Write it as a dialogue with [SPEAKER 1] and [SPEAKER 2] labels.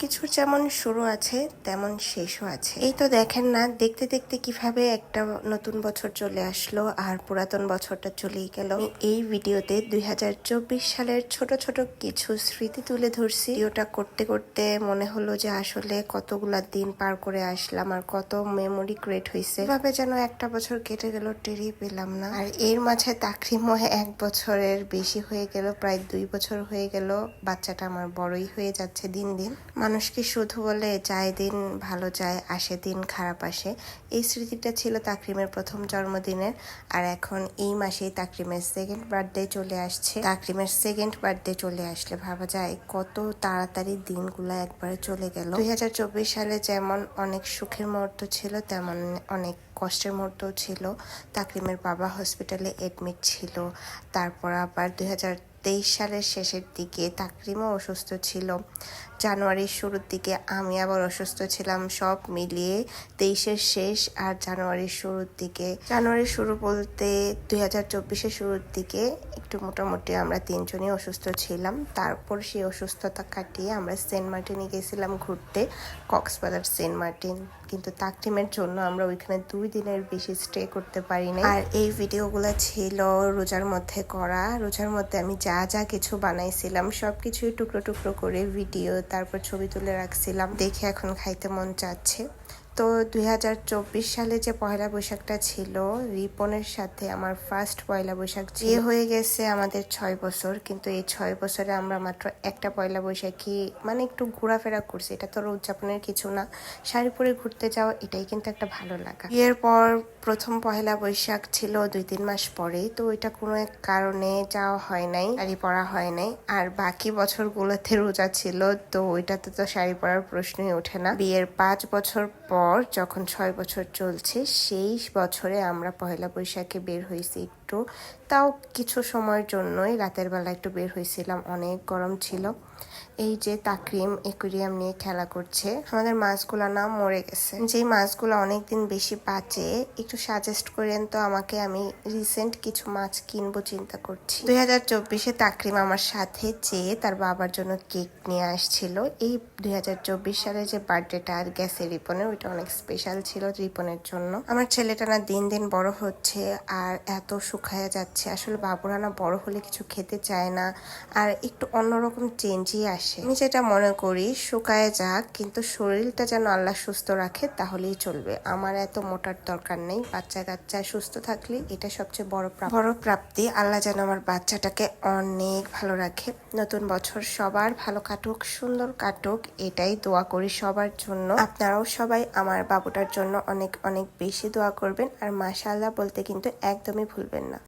[SPEAKER 1] কিছুর যেমন শুরু আছে, তেমন শেষও আছে। এই তো দেখেন না, দেখতে দেখতে কীভাবে একটা নতুন বছর চলে আসলো আর পুরাতন বছরটা চলেই গেল। এই ভিডিওতে দু হাজার চব্বিশ সালের ছোট ছোট কিছু স্মৃতি তুলে ধরছি। ভিডিওটা করতে করতে মনে হলো যে আসলে কতগুলা দিন পার করে আসলাম আর কত মেমোরি ক্রিয়েট হয়েছে এভাবে যেন একটা বছর কেটে গেল টেরি পেলাম না। আর এর মাঝে তাকরিমও এক বছরের বেশি হয়ে গেল, প্রায় দুই বছর হয়ে গেল। বাচ্চাটা আমার বড়ই হয়ে যাচ্ছে দিন দিন। মানুষ কি শুধু বলে যায় দিন ভালো যায়, আসে দিন খারাপ আসে, এই স্মৃতিটা ছিল তাকরিমের প্রথম জন্মদিনের। আর এখন এই মাসেই তাকরিমের সেকেন্ড বার্থডে চলে আসছে। তাকরিমের সেকেন্ড বার্থডে চলে আসলে ভাবা যায় কত তাড়াতাড়ি দিনগুলো একবারে চলে গেল। দুই হাজার চব্বিশ সালে যেমন অনেক সুখের মুহূর্ত ছিল, তেমন অনেক কষ্টের মুহূর্তও ছিল। তাকরিমের বাবা হসপিটালে এডমিট ছিল। তারপর আবার দুই হাজার তেইশ সালের শেষের দিকে তাকরিমও অসুস্থ ছিল। জানুয়ারির শুরুর দিকে আমি আবার অসুস্থ ছিলাম, সব মিলিয়ে তেইশের শেষ আর জানুয়ারির শুরুর দিকে। জানুয়ারির শুরু বলতে দুই হাজার চব্বিশের শুরুর দিকে একটু মোটামুটি আমরা তিনজনই অসুস্থ ছিলাম। তারপর সেই অসুস্থতা কাটিয়ে আমরা সেন্ট মার্টিনে গেছিলাম ঘুরতে, কক্সবাজার সেন্ট মার্টিন। কিন্তু তাকরিমের জন্য আমরা ওইখানে দুই দিনের বেশি স্টে করতে পারিনি। আর এই ভিডিওগুলো ছিল রোজার মধ্যে করা। রোজার মধ্যে আমি যা যা কিছু বানাইছিলাম সব কিছুই টুকরো টুকরো করে ভিডিও তারপর ছবি তুলে রাখছিলাম। দেখে এখন খাইতে মন চাচ্ছে। তো দুই হাজার চব্বিশ সালে যে পয়লা বৈশাখটা ছিল, রিপনের সাথে আমার ফার্স্ট পয়লা বৈশাখ বিয়ে হয়ে গেছে আমাদের ছয় বছর, কিন্তু এই ছয় বছরে আমরা মাত্র একটা পয়লা বৈশাখী মানে একটু ঘোরাফেরা করছি। এটা তো উদযাপনের কিছু না। শাড়ি পরে ঘুরতে যাওয়া এটাই কিন্তু একটা ভালো লাগা। বিয়ের পর প্রথম পয়লা বৈশাখ ছিল দুই তিন মাস পরেই, তো ওইটা কোনো এক কারণে যাওয়া হয় নাই, শাড়ি পরা হয় নাই। আর বাকি বছরগুলোতে রোজা ছিল, তো ওইটাতে তো শাড়ি পরার প্রশ্নই ওঠে না। বিয়ের পাঁচ বছর পর যখন ছয় বছর চলছে সেই বছরে আমরা পয়লা বৈশাখে বের হয়েছি। একটু। তাও কিছু সময়ের জন্যই রাতের বেলা একটু বের হয়েছিলাম, অনেক গরম ছিল। এই যে তাকরিম একুরিয়াম নিয়ে খেলা করছে, আমাদের মাছগুলো না মরে গেছে। যে মাছগুলো অনেকদিন বেশি বাঁচে, একটু সাজেস্ট করেন তো আমাকে, আমি রিসেন্ট কিছু মাছ কিনবো চিন্তা করছি। দুই হাজার চব্বিশে তাকরিম আমার সাথে চেয়ে তার বাবার জন্য কেক নিয়ে আসছিল। এই দুই হাজার চব্বিশ সালে যে বার্থডেটা আর গেছে রিপনের, ওইটা অনেক স্পেশাল ছিল রিপনের জন্য। আমার ছেলেটা না দিন দিন বড় হচ্ছে, আর এত শুকায়া যাচ্ছে। আসলে বাবুরা না বড় হলে কিছু খেতে চায় না আর একটু অন্যরকম চেঞ্জই আসে। আমি যেটা মনে করি, শুকায় যাক, কিন্তু শরীরটা যেন আল্লাহ সুস্থ রাখে, তাহলেই চলবে। আমার এত মোটার দরকার নেই। বাচ্চা কাচ্চা সুস্থ থাকলে এটা সবচেয়ে বড়। বড় প্রাপ্তি। আল্লাহ যেন আমার বাচ্চাটাকে অনেক ভালো রাখে। নতুন বছর সবার ভালো কাটুক, সুন্দর কাটুক, এটাই দোয়া করি সবার জন্য। আপনারাও সবাই আমার বাবুটার জন্য অনেক অনেক বেশি দোয়া করবেন। আর মাশাআল্লাহ বলতে কিন্তু একদমই ভুলবেন না।